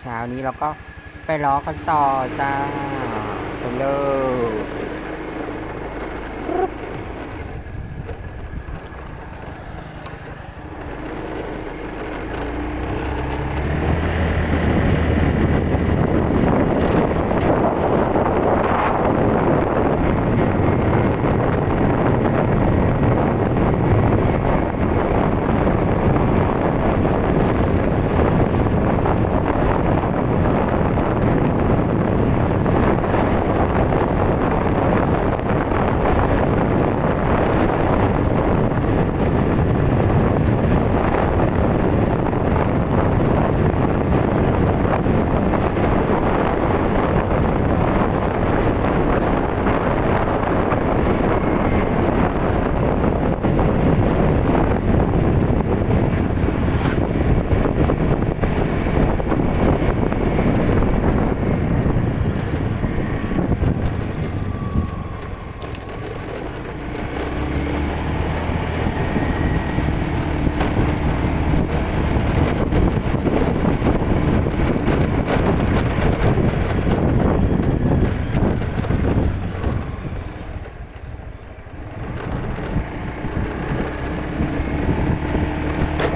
เช้านี้เราก็ไปล้อกันต่อจ้าไปเลย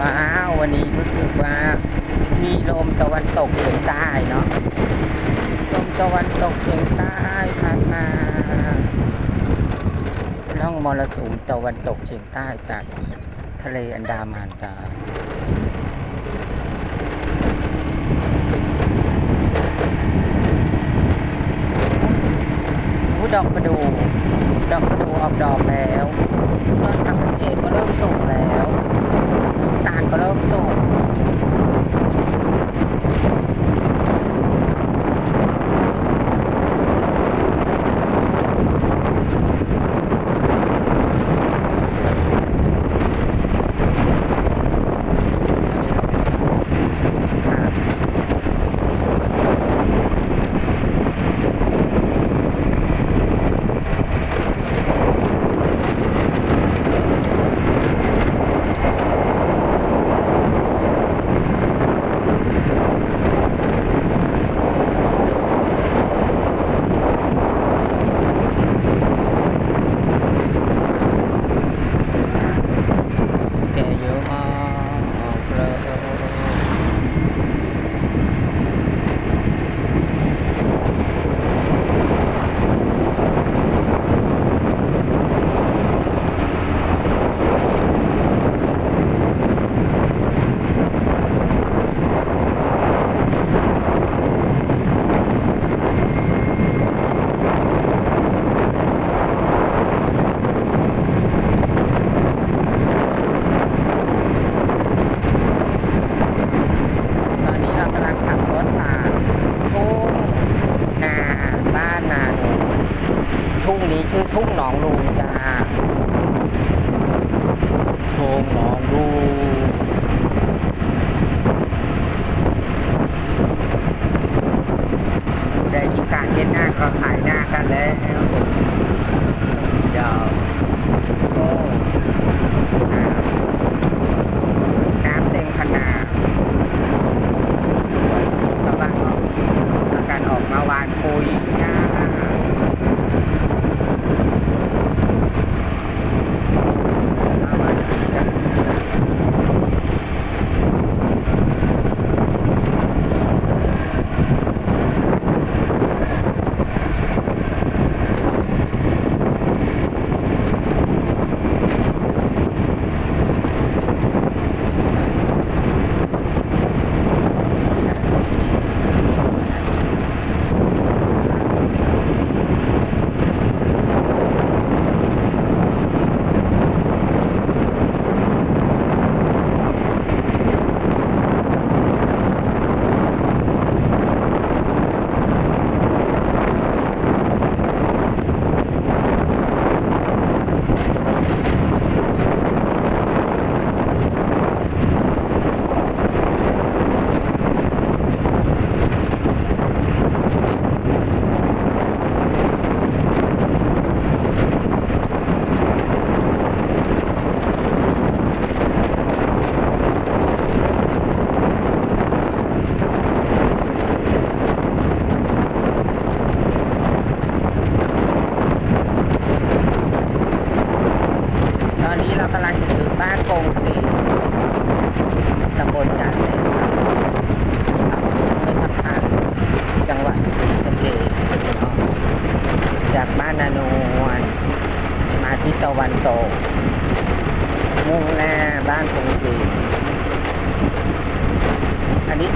ว้าววันนี้รู้สึกว่ามีลมตะวันตกเฉียงใต้เนาะลมตะวันตกเฉียง ใต้พัดมาล่องมรสุมตะวันตกเฉียงใต้จากทะเลอันดามันจ้าโอ้ดอกประดู ดอกประดูออกดอกแล้วต้นทางประเทศก็เริ่มสุกแล้วตาลก็เริ่มสุก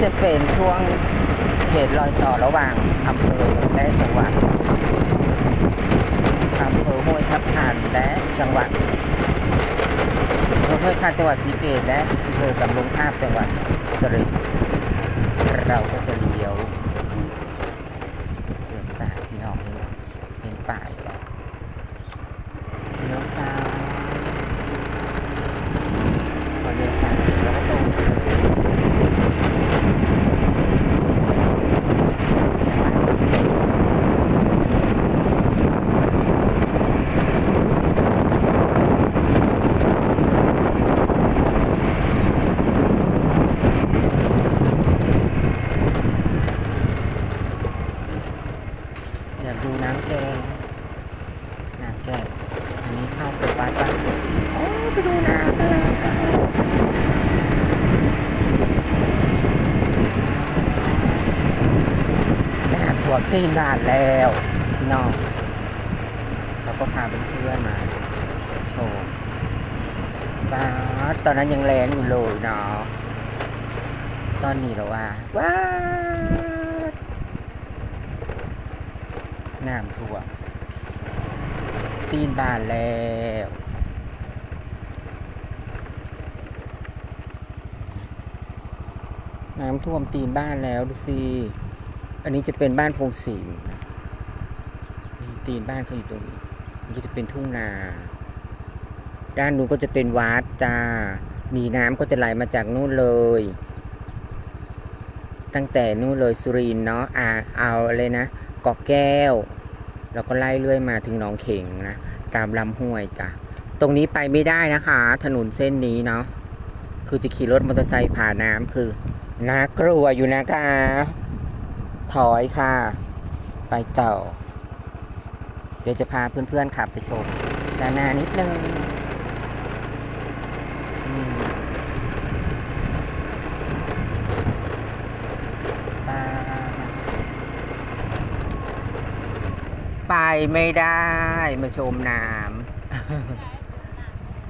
จะเป็นช่วงเขตรอยต่อระหว่างอำเภอและจังหวัดอำเภอห้วยทับทานและจังหวัดอำเภอห้วยทับจังหวัดศรีเกตและอำเภอสำโรงทาบจังหวัดสุรินทร์เราก็จะเลี้ยวเลี้ยวซ้ายพี่น้องเห็นเห็นป้ายแล้วเลี้ยวซ้ายพอเลี้ยวซ้ายเสร็จแล้วก็ตรงไปเลย อยากดูน้ำแกงน้ำแกงอันนี้เข้าไปวัดบ้านกุศลโอ้ไปดูน้ำเลย น้ำท่วมตีนบ้านแล้วพี่น้องเราก็พาเพื่อนๆมาโชว์บ้าตอนนั้นยังแรงอยู่เลยเนาะตอนนี้เหรอว่าว้าน้ำท่วมตีนบานแล้วน้ำท่วมตีนบ้านแล้วดูสิ อันนี้จะเป็นบ้านพงศิลป์มีตีนบ้านเขาอยู่ตรงนี้มันก็จะเป็นทุ่งนา ด้านนู้นก็จะเป็นวัดจ้านีน้ำก็จะไหลมาจากนู่นเลย ตั้งแต่นู่นเลยสุรินเนาะอ่าเอาเลยนะกาะแก้ว แล้วก็ไล่เรื่อยมาถึงหนองเข่งนะ ตามลำห้วยจ้ะตรงนี้ไปไม่ได้นะคะ ถนนเส้นนี้เนาะคือจะขี่รถมอเตอร์ไซค์ผ่านน้ำคือน่ากลัวอยู่นะคะ ถอยค่ะ ไปต่อ เดี๋ยวจะพาเพื่อนๆขับไปชมด้านหน้านิดนึงไปไปไม่ได้มาชมน้ำ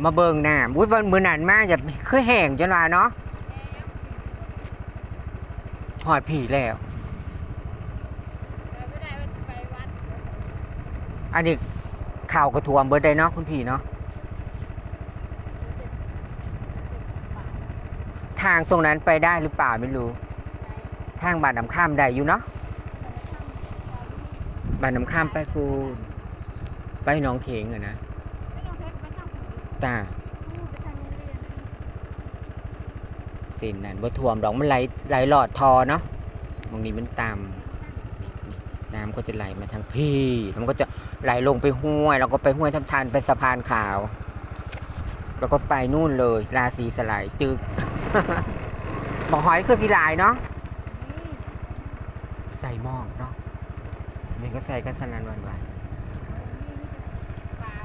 มาเบิงน้ำอุ้ยวันมือนันมากจะเคยแห้งจนว่าเนาะหอดผีแล้ว ไม่ได้ว่าจะไปวัด อันนี้ข่าวกระทวมเบิร์ดได้เนาะคุณพี่เนาะทางตรงนั้นไปได้หรือเปล่าไม่รู้ ทางบ้านน้ำข้ามได้อยู่เนาะบ้านน้ำข้ามไปคูณไปหน้องเขงอะนะไม่ต้องเซ็ตไปทางผีตาพูดไปทางโรงเรียนเส้นนั้นบ่ท่วมดอกมันไหลไหลหลอดทอเนาะตรงนี้มันต่ำนี่นี่น้ำก็จะไหลมาทางพี่แล้วมันก็จะ ไหลลงไปห้วย แล้วก็ไปห้วยทับทันไปสะพานขาว แล้วก็ไปนู่นเลยราศีสลายจึกบอกหอยคือสีลายเนาะใส่หม้อเนาะนี่ก็ใส่กันสนันวันไหวนี่ปลา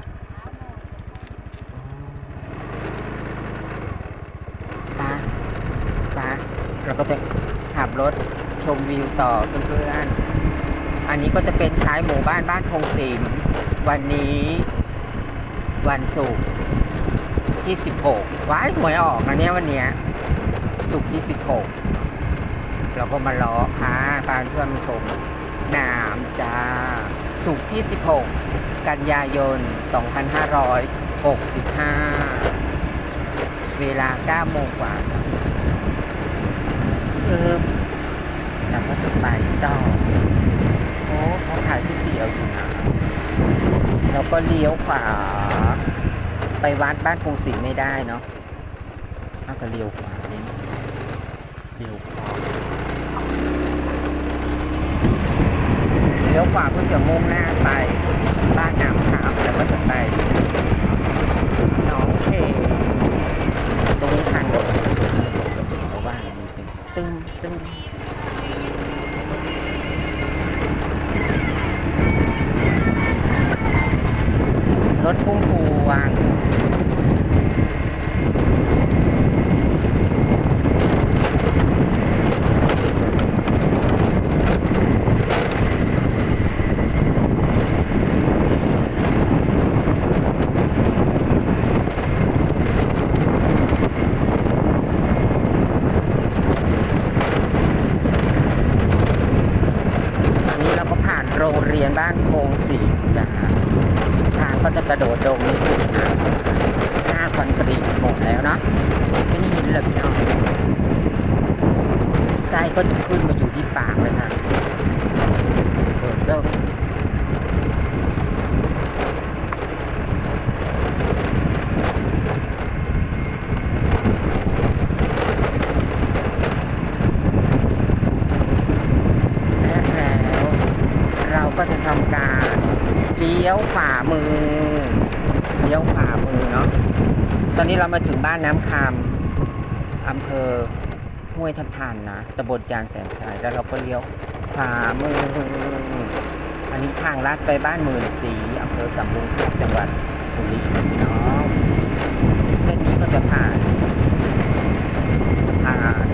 ปาปาเราก็จะขับรถชมวิวต่อเพื่อนๆ อันนี้ก็จะเป็นท้ายหมู่บ้านบ้านพงศิลวันนี้วันศุกร์ที่ 16 ว้ายหวยออกนะเนี่ยวันเนี้ยศุกร์ที่ 16 เราก็มาล้อพาพาเพื่อนมาชมน้ำจ้าศุกร์ที่ 16 กันยายน 2565 เวลา 9 โมงกว่าคือเราก็จะไปต่อ เขาขายก๋วยเตี๋ยวอยู่นะแล้วก็เลี้ยวขวา ไปวัดบ้านพงศิลป์ไม่ได้เนาะเอาก็เลี้ยวขวาเลี้ยวขวาเลี้ยวขวาเพื่อจะมุ่งหน้าไปบ้านน้ำขาวแล้วก็จะไปน้องเคตรงนี้ทางรถ ถพุ่มพวง ลี้ยวขวามือเลี้ยวขวามือเนาะตอนนี้เรามาถึงบ้านน้ำคำอำเภอห้วยทับทันนะตำบลจานแสนชัยแล้วเราก็เลี้ยวขวามือ อันนี้ทางลัดไปบ้านหมื่นสีอำเภอสำโรงทาบจังหวัดสุรินทร์เนาะเส้นนี้ก็จะผ่านสะพาน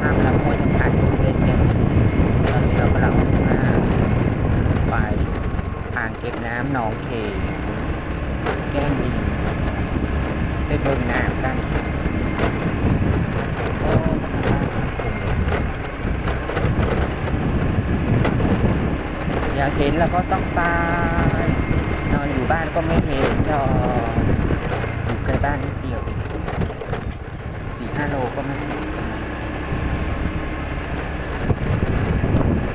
ข้ามลำห้วยทับทันอยู่เส้นหนึ่งตอนนี้เรากำลังมาไปอ่าง เก็บน้ำหนองเขแก้มลิงไปเบิ่งน้ำกันอยากเห็นแล้วก็ต้องไปนอนอยู่บ้านก็ไม่เห็นหรอกอยู่ใกล้บ้านนิดเดียวเองสี่ห้าโลก็ไม่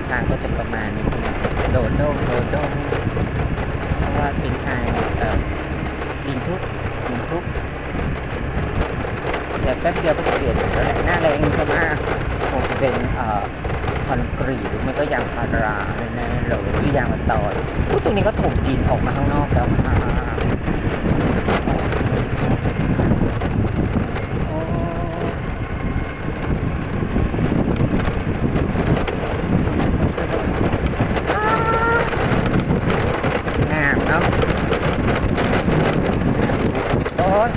ทางก็จะประมาณนี้นะโดดโดงโดดโดงเพราะว่าเป็นทางเอ่อดินทุกดินทุกแต่แป๊บเดียวก็จะเปลี่ยนแล้วแหละหน้าแรงก็มากคงจะเป็นเอ่อคอนกรีตหรือไม่ก็ยางพาราแน่ๆหรือยางมันตอยอุ๊ยตรงนี้ก็ถมดินออกมาข้างนอกแล้วค่ะโอ้อ้างามเนาะโอ้ย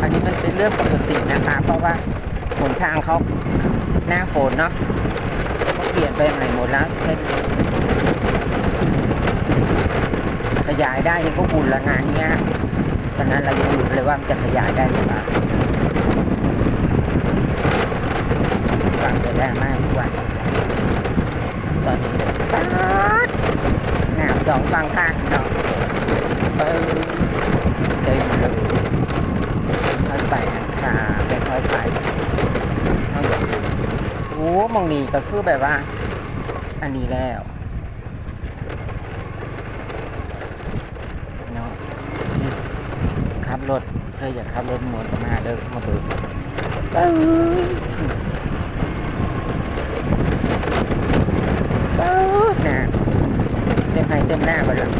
อันนี้มันเป็นเรื่องปกตินะคะ เพราะว่าห นทางเขาหน้าฝนเนาะก็เปลี่ยนไปใหม่หมดแล้วเส้นนี้ขยายได้นี่ก็บุญละงานเนี้ยตอนนั้นเรายังรู้เลยว่ามันจะขยายได้หรือเปล่าฟังไปได้มากทุกวันตอนนี้ป๊าดหนาวสองฟังข้างเนาะเออเต็มเลยค่อยไปนะคะค่อยไปเอาอย่างนี้โอ้มองนี่ก็คือแบบว่า อันนี้แล้วเนาะขับรถเลยอยากขับรถมวนก็มาเด้อมาเบิกเอ้ยเอ้ยนะเต็มให้เต็มหน้าไปเลย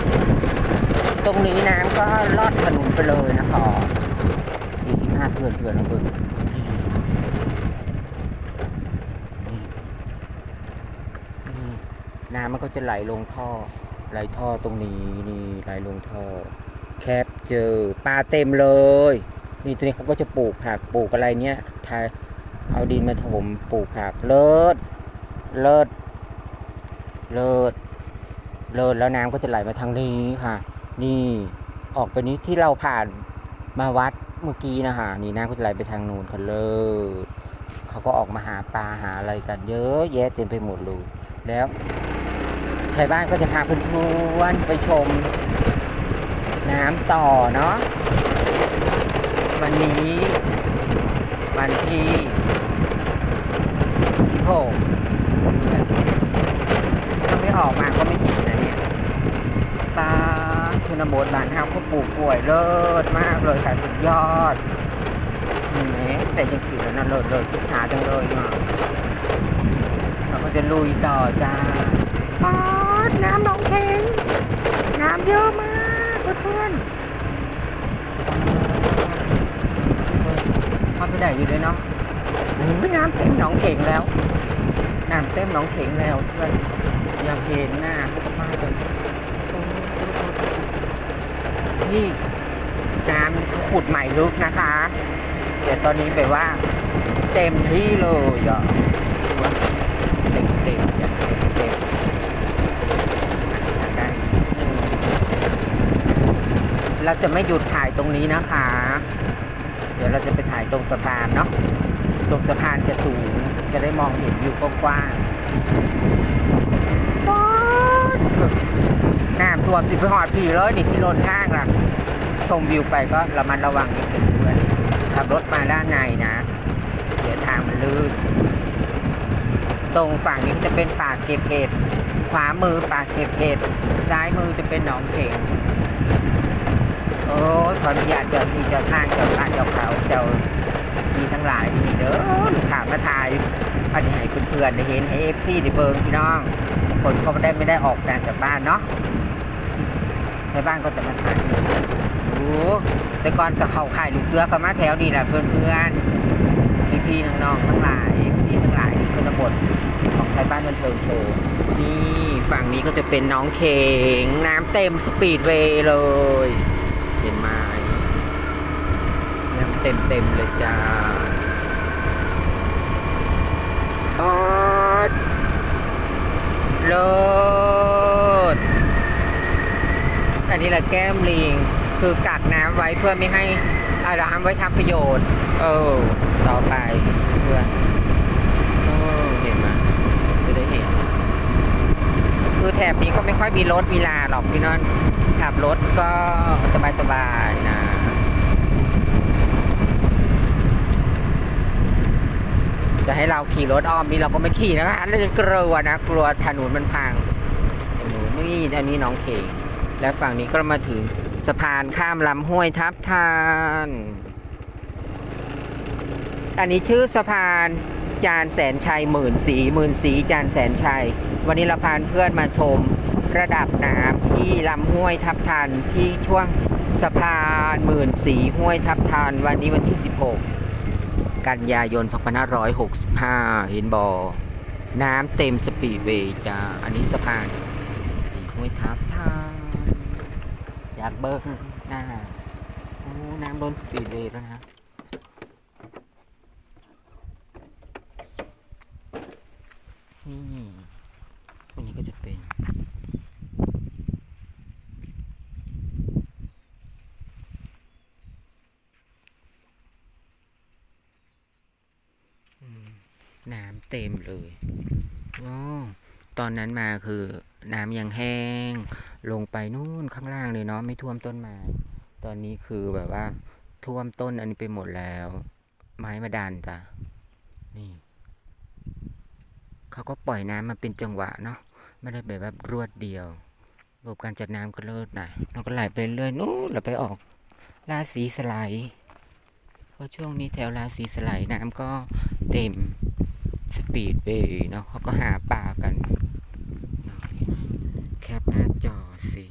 ตรงนี้น้ำก็ลอดถนนไปเลยนะคะยี่สิบห้าเพื่อนเพื่อนนะเบิ่งนี่นี่น้ำ มันก็จะไหลลงท่อ ไหลท่อตรงนี้นี่ไหลลงท่อ แคปเจอปลาเต็มเลย นี่ตัวนี้เขาก็จะปลูกผักปลูกอะไรเนี้ยทายเอาดินมาถมปลูกผักเลิศเลิศเลิศเลิศแล้วน้ำก็จะไหลมาทางนี้ค่ะ นี่ออกไปนี้ที่เราผ่านมาวัดเมื่อกี้นะฮะนี่น้ำก็จะไหลไปทางนู้นกันเลยเขาก็ออกมาหาปลาหาอะไรกัน เยอะแยะเต็มไปหมดเลยแล้ว ไทยบ้านก็จะพาเพื่อนๆไปชม น้ำต่อเนาะวันนี้วันที่16เนี่ยถ้าไม่ออกมาก็ไม่เห็นนะเนี่ยปลาชนบทบ้านเฮาก็ปลูกกล้วยเลิศมากเลยค่ะสุดยอดเห็นไหมแต่ยังสีแล้วนะเลิศเลยทุกขาจังเลยเนาะเราก็จะลุยต่อจ้าปา ดน้ำหนองเค็งน้ำเยอะมากเพื่อนๆเข้าไปได้อยู่เลยเนาะโอ้ยน้ำเต็มหนองเข่งแล้ว น้ำเต็มหนองเข่งแล้วเพื่อนอยากเห็นหน้าพวกมากเลยนี่น้ำนี่เขาขุดใหม่ลึกนะคะ แต่ตอนนี้แบบว่า เต็มที่เลยอะเต็มเต็มๆอย่างเต็มเต็มทางด้านนี้ เราจะไม่หยุดถ่ายตรงนี้นะคะ เดี๋ยวเราจะไปถ่ายตรงสะพานเนาะ ตรงสะพานจะสูง จะได้มองเห็นวิวกว้างๆป๊าน้ำท่วมสิไปหอดผีเลยนี่สิลนข้างล่ะ ชมวิวไปก็ระมัดระวังนิดนึงเพื่อนขับรถมาด้านในนะ เดี๋ยวทางมันลื่น ตรงฝั่งนี้จะเป็นป่าเก็บเห็ด ขวามือป่าเก็บเห็ด ซ้ายมือจะเป็นหนองเข่ง อ้ยขออนุญาตเจ้าที่เจ้าทางเจ้าทางเจ้าเขาเจ้าที่ทั้งหลายนี่เด้อลูกข่ามาถ่ายอันนี้ให้เพื่อนๆได้เห็นให้เอฟซีได้เบิงพี่น้อง คนเขาไม่ได้ไม่ได้ออกจากจากบ้านเนาะในบ้านก็จะมาถ่ายโอ้แต่ก่อนก็เข้าค่ายลูกเสือก็มาแถวนี้แหละเพื่อนๆพี่ๆน้องๆทั้งหลายพี่ทั้งหลายที่ชนบทของไทยบ้านบันเทิงโชว์นี่ฝั่งนี้ก็จะเป็นน้องเขงน้ำเต็มสปีดเวย์เลย เห็นไหมน้ำเต็มเต็มเลยจ้าออดโลดอันนี้แหละแก้มลิง คือกักน้ำไว้เพื่อไม่ให้อาน้ำไว้ทำประโยชน์ เออ ต่อไปเพื่อนเออเห็นไหมจะได้เห็น คือแถบนี้ก็ไม่ค่อยมีรถมีลาหรอกพี่นอน ขับรถก็สบายๆนะจะให้เราขี่รถอ้อมนี่เราก็ไม่ขี่นะคะเราจะกลัวนะกลัวถนนมันพังถนนนี่อันนี้น้องเขงและฝั่งนี้ก็มาถึงสะพานข้ามลำห้วยทับทาน อันนี้ชื่อสะพานจานแสนชัยหมื่นสีหมื่นสีจานแสนชัย วันนี้เราพาเพื่อนมาชม ระดับน้ำที่ลำห้วยทับทันที่ช่วงสะพานหมื่นสีห้วยทับทันวันนี้วันที่ 16 กันยายน 2565 เห็นบอน้ำเต็มสปีดเวย์จ้าอันนี้สะพานสีห้วยทับทันอยากเบิกหน้าโอ้น้ำล้นสปีดเวย์แล้วนะนี่วันนี้ก็จะเป็น น้ำเต็มเลยว้าตอนนั้นมาคือน้ำยังแห้ง ลงไปนู่นข้างล่างเลยเนาะไม่ท่วมต้นไม้ตอนนี้คือแบบว่า ท่วมต้นอันนี้ไปหมดแล้ว ไม้มาดันจ้ะนี่เขาก็ปล่อยน้ำมาเป็นจังหวะเนาะไม่ได้แบบว่ารวดเดียวระบบการจัดน้ำก็เลิศนะเราก็ไหลไปเรื่อยนู่นเราไปออกราศีสไลด์เพราะช่วงนี้แถวราศีสไลด์น้ำก็เต็ม สปีดเวย์เนาะเขาก็หาปลากัน แคปหน้าจอสิ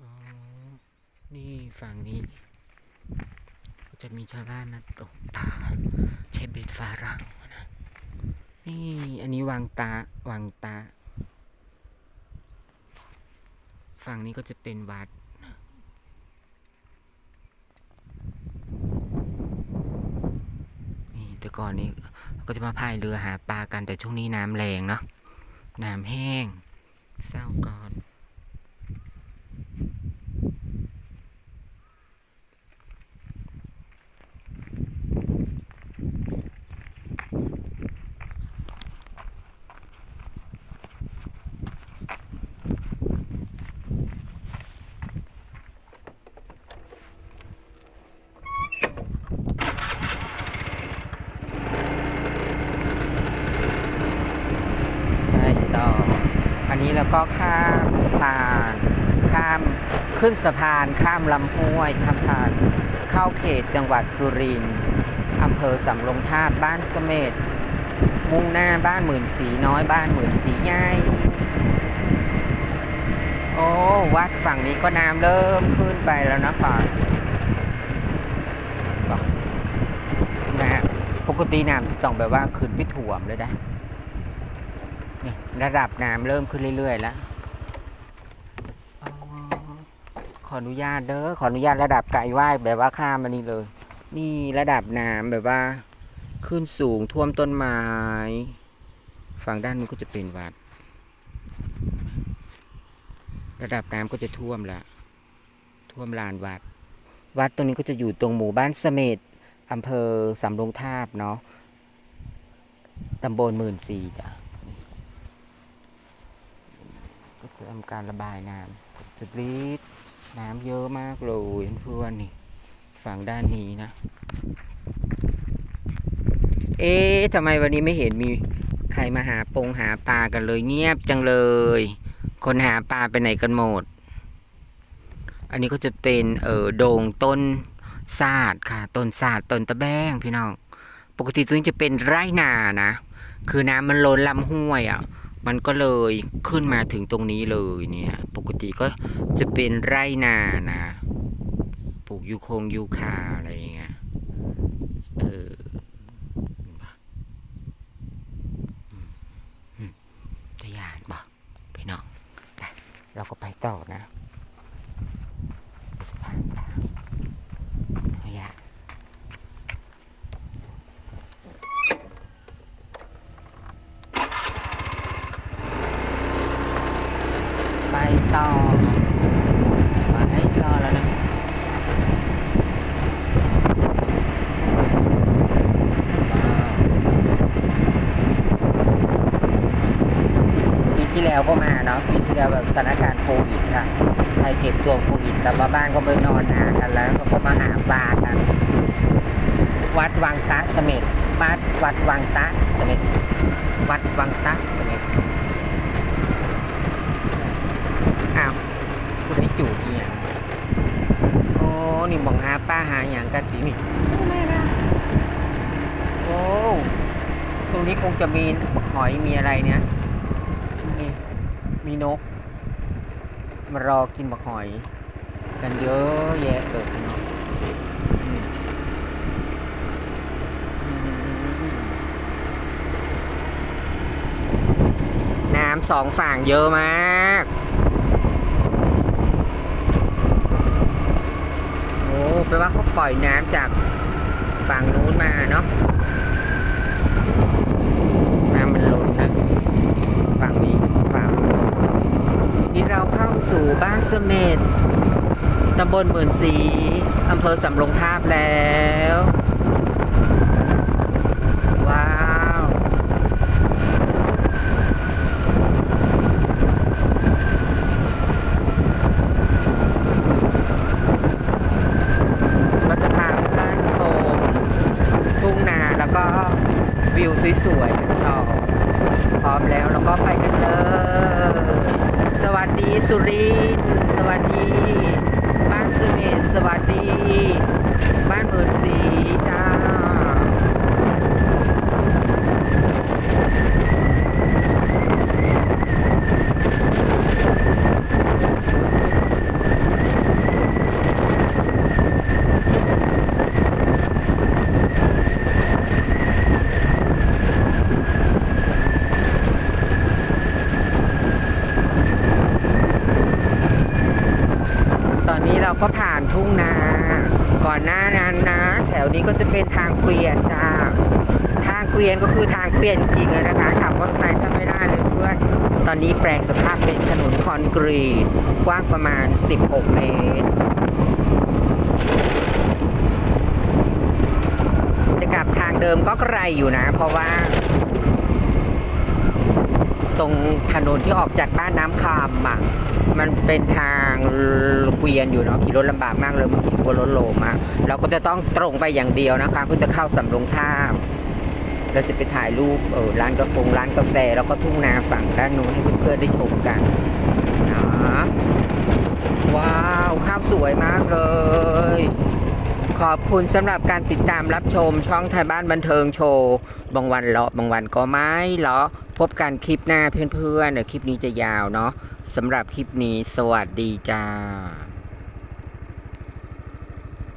อ๋อนี่ฝั่งนี้ จะมีชาวบ้านนะตกปลาใช้เบ็ดฟารังนะนี่ อันนี้วางตาวางตา ฝั่งนี้ก็จะเป็นวัด นี่แต่ ก่อนนี้ก็จะมาพายเรือหาปลากันแต่ช่วงนี้น้ำแรงเนาะน้ำแห้งเศร้าก่อน ไปต่อ อันนี้เราก็ข้ามสะพาน ข้ามขึ้นสะพาน ข้ามลำห้วยทับทานเข้าเขตจังหวัดสุรินทร์อำเภอสำโรงทาบบ้านเสเม็ดมุ่งหน้าบ้านหมื่นสีน้อยบ้านหมื่นสีใหญ่โอ้วัดฝั่งนี้ก็น้ำเริ่มขึ้นไปแล้วนะป่านะปกติน้ำจะต้องแบบว่าขึ้นไม่ถ่วมเลยนะ ระดับน้ำเริ่มขึ้นเรื่อยๆแล้วขออนุญาตเด้อขออนุญาตระดับไก่ไหว้แบบว่าข้ามมานี่เลย นี่ระดับน้ำแบบว่า ขึ้นสูงท่วมต้นไม้ฝั่งด้านนู้นก็จะเป็นวัด ระดับน้ำก็จะท่วมล้วท่วมลานวัด วัดตรงนี้ก็จะอยู่ตรงหมู่บ้านเสม็ดอำเภอสำโรงทาบเนาะตำบลหมื่นสี่จ้ะ ก็จะทำการระบายน้ำสปรีดน้ำเยอะมากเลยเพื่อนนี่ฝั่งด้านนี้นะ เอ๊ะทำไมวันนี้ไม่เห็นมีใครมาหาปงหาปลากันเลยเงียบจังเลย คนหาปลาไปไหนกันหมด อันนี้ก็จะเป็นเออโด่งต้นซาดค่ะ ต้นซาดต้นตะแบงพี่น้อง ปกติตรงนี้จะเป็นไร่นานะ คือน้ำมันล้นลำห้วยอะ มันก็เลยขึ้นมาถึงตรงนี้เลยเนี่ย ปกติก็จะเป็นไร่นานะ ปลูกยูคงยูคาอะไรอย่างเงี้ยเออทะยานบ่พี่น้องไปเราก็ไปต่อนะสะพานปลาเอาอย่าไป ต่อไปต่อแล้วนะปีที่แล้วก็มาเนาะปีที่แล้วแบบสถานการณ์โควิดค่ะใครเก็บตัวโควิดกลับมาบ้านก็ไปนอนนากันแล้วก็มาหาปลากัน วัดวังตะเสม็ดวัดวัดวังตะเสม็ดวัดวังตะเสม็ดอ้าวคุณได้จูดเนี่ยโอ้ นี่มองหาป้าหาอย่างกันสินี่โอ้ตรงนี้คงจะมีหอยมีอะไรเนี่ยนี่มีนก มารอกินบักหอย กันเยอะแยะเลยพี่น้องน้ำสองฝั่งเยอะมาก โอ้ แปลว่าเขาปล่อยน้ำจากฝั่งนู้นมาเนาะน้ำมันล้นนะฝั่งนี้ฝั่งนี้เราเข้าสู่บ้านเสม็ดตำบลหมื่นสีอำเภอสำโรงทาบแล้วาว ก็จะพาเพื่อนชมทุ่งนาแล้วก็วิวสวยๆกันต่อ พร้อมแล้วเราก็ไปกันเลย สวัสดี สวัสดี บ้านเสเม็ดสวัสดี บ้านหมื่นสีจ้า ตอนนี้เราก็ผ่านทุ่งนา ก่อนหน้านั้นนะ แถวนี้ก็จะ เกวียนจ้าทางเกวียนก็คือทางเกวียนจริงเลยนะคะขับรถไฟถ้าไม่ได้เลยเพื่อนตอนนี้แปลงสภาพเป็นถนนคอนกรีตกว้างประมาณ 16 เมตร จะกลับทางเดิมก็ไกลอยู่นะ เพราะว่า ตรงถนนที่ออกจากบ้านน้ำคำอะ มันเป็นทางเกวียนอยู่เนาะขี่รถลำบากมากเลยเมื่อกี้กลัวรถโลมากเราก็จะต้องตรงไปอย่างเดียวนะคะเพื่อจะเข้าสำโรงท่าเราจะไปถ่ายรูปเออร้านกาแฟร้านกาแฟ แล้วก็ทุ่งนาฝั่งด้านนู้นให้เพื่อนๆได้ชมกันนะว้าวภาพสวยมากเลย ขอบคุณสำหรับการติดตามรับชมช่องไทยบ้านบันเทิงโชว์ บางวันเลาะบางวันก็ไม่เลาะ พบกันคลิปหน้าเพื่อนๆเดี๋ยวคลิปนี้จะยาวเนาะสำหรับคลิปนี้สวัสดีจ้า